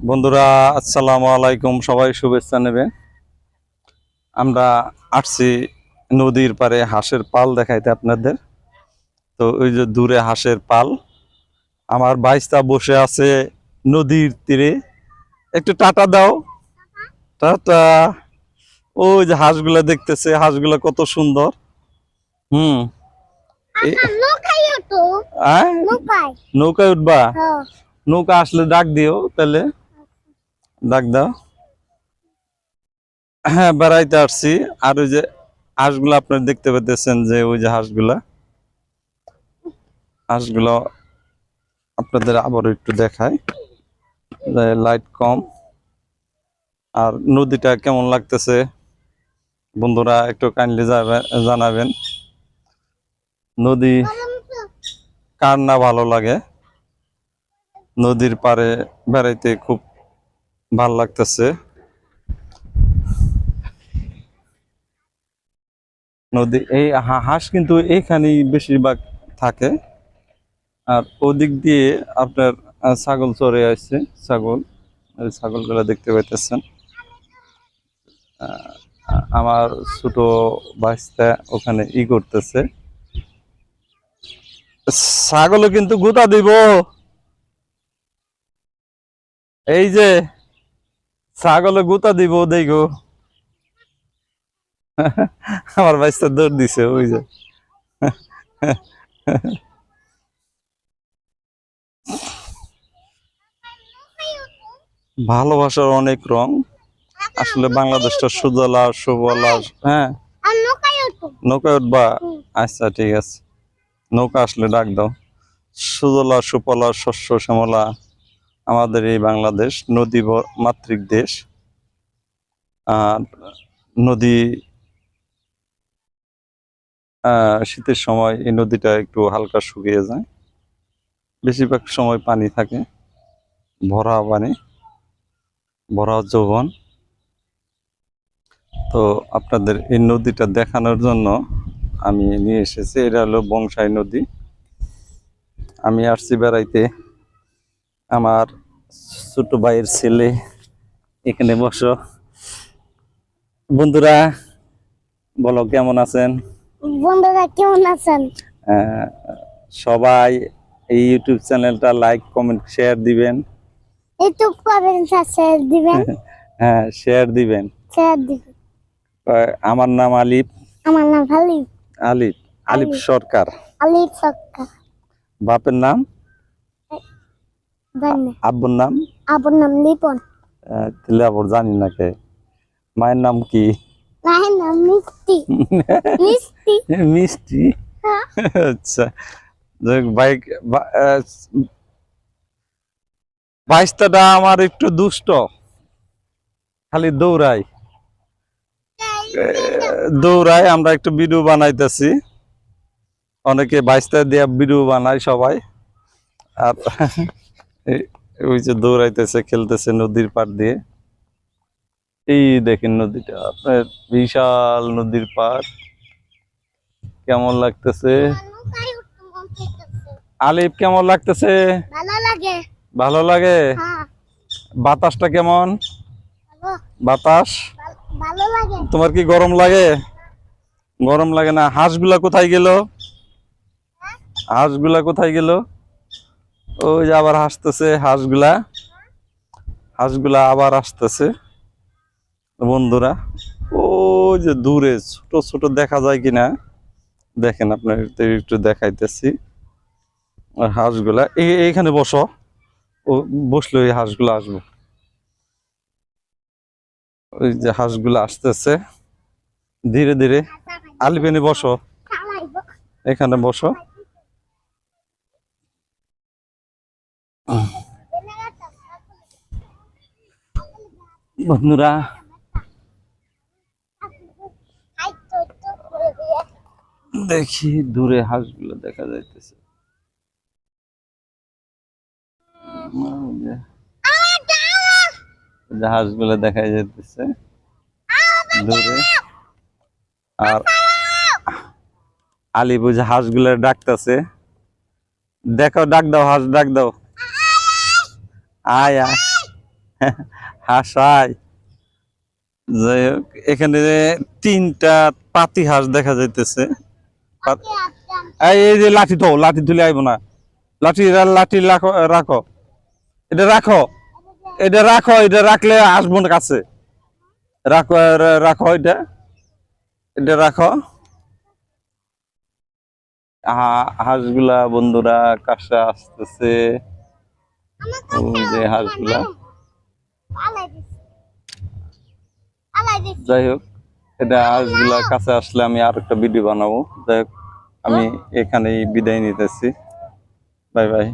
বন্ধুরা আসসালামু আলাইকুম। সবাই শুভেচ্ছা নেবেন। আমরা আসছি নদীর পারে হাঁসের পাল দেখাইতে আপনাদের। তো ওই যে দূরে হাঁসের পাল। আমার বাইশটা বসে আছে নদীর তীরে। একটু টাটা দাও। টাটা। ওই যে হাঁসগুলা দেখতেছে হাঁসগুলা কত সুন্দর। হুম। আচ্ছা নৌকায় উঠবা? হ্যাঁ। নৌকা আসলে ডাক দিও তাহলে। ডাক দাও। হ্যাঁ বেড়াইতে আসছি। আর ওই যে হাঁসগুলো আপনারা দেখতে পেতেছেন যে ওই যে হাঁসগুলা। হাঁসগুলো আপনাদের আবার একটু দেখায় লাইট কম। আর নদীটা কেমন লাগতেছে? বন্ধুরা, একটু কাইন্ডলি জানাবেন। নদী কার না ভালো লাগে? নদীর পাড়ে বেড়াইতে খুব ভালো লাগতেছে। নদী, এই হাঁস কিন্তু এইখানেই বেশিরভাগ থাকে। আর ওদিক দিয়ে আপনার ছাগল চড়ে আসছে, ছাগল। ছাগলগুলো দেখতে পাইতেছেন। আমার ছোট বাচ্চা ওখানে ই করতেছে। ছাগলও কিন্তু গুতা দিব। এই যে ছাগলে গুতা দিব, দেখো। আমার বাইসটা দৌড় দিছে, ওই যে। ভালোবাসার অনেক রং। আসলে বাংলাদেশটা সুজলা, সুবলা হ্যাঁ। নৌকায় উঠবা আচ্ছা ঠিক আছে। নৌকা আসলে ডাক দাও। সুজলা সুফলা শস্য, শ্যামলা। আমাদের এই বাংলাদেশ নদী মাতৃক দেশ। আর নদী শীতের সময় এই নদীটা একটু হালকা শুকিয়ে যায়। বেশিরভাগ সময় পানি থাকে, ভরা পানি, ভরা যৌবন। তো আপনাদের এই নদীটা দেখানোর জন্য আমি নিয়ে এসেছি। এটা হলো বংশাই নদী। আমি আসছি বেড়াইতে। আমার ছোট ভাইয়ের ছেলে এখানে বসো। বন্ধুরা বলো কেমন আছেন? বন্ধুরা কেমন আছেন? সবাই এই ইউটিউব চ্যানেলটা লাইক কমেন্ট শেয়ার দিবেন। ইউটিউব কমেন্ট আছে দিবেন। হ্যাঁ শেয়ার দিবেন। শেয়ার দিবেন। আমার নাম আলিফ। আমার নাম আলিফ আলিফ আলিফ। সরকার। আলিফ সক্কা বাপের নাম? আব্বুর নাম? আপনার নাম লিপন তাহলে আবার জানি না কে। মায়ের নাম কি? মায়ের নাম মিষ্টি। মিষ্টি। মিষ্টি? হ্যাঁ। আচ্ছা। বাইক বাইশটাটা আমার একটু দুষ্ট। খালি দৌড়াই দৌড়াই আমরা একটু ভিডিও বানাইতেছি। অনেকে বাইশটা দিয়ে ভিডিও বানাই সবাই। আর ওই যে দৌড়াইতেছে খেলতেছে নদীর পাড় দিয়ে। এই দেখেন নদীটা আপনার বিশাল নদীর পাড়। কেমন লাগতেছে। আলিফ কেমন লাগতেছে? ভালো লাগে। হ্যাঁ। বাতাসটা কেমন? বাতাস? তোমার কি গরম লাগে? গরম লাগে না। হাঁসগুলা কোথায় গেল? হাঁসগুলা কোথায় গেল? ওই যে আবার হাসতেছে হাঁসগুলা। হাঁসগুলা আবার আসতেছে। বন্ধুরা ও যে দূরে ছোট ছোট দেখা যায় কিনা দেখেন আপনার একটু দেখাইতেছি। আর হাঁসগুলা এই এইখানে বসো। ও বসলে ওই হাঁসগুলো আসব। ওই যে হাঁসগুলো আসতেছে। ধীরে ধীরে। আলিপেনে বসো। এখানে বসো। বন্ধুরা। দেখি দূরে হাঁসগুলো দেখা যাইতেছে। হাঁসগুলো দেখা যাইতেছে দূরে। আর আলি বুঝে হাঁসগুলো ডাকতেছে। দেখো, ডাক দাও হাঁস, ডাক দাও। আয় আয়। হাসাই। যাই হোক এখানে তিনটা পাতি হাঁস দেখা যাইতেছে। এই যে লাঠি তো লাঠি তুলে আইব না। লাঠি লাঠি রাখো রাখো। এটা রাখো। এটা রাখো এটা রাখলে আসব না কাছে। রাখো রাখো এটা। এটা রাখো। হাঁসগুলা বন্ধুরা কাছে আসতেছে। যে হাঁসগুলা আলাই দিছি আলাই দিছি যাই হোক এটা আজগুলার কাছে আসলে আমি আর একটা ভিডিও বানাবো। যাই হোক আমি এখানেই বিদায় নিতেছি। Bye bye.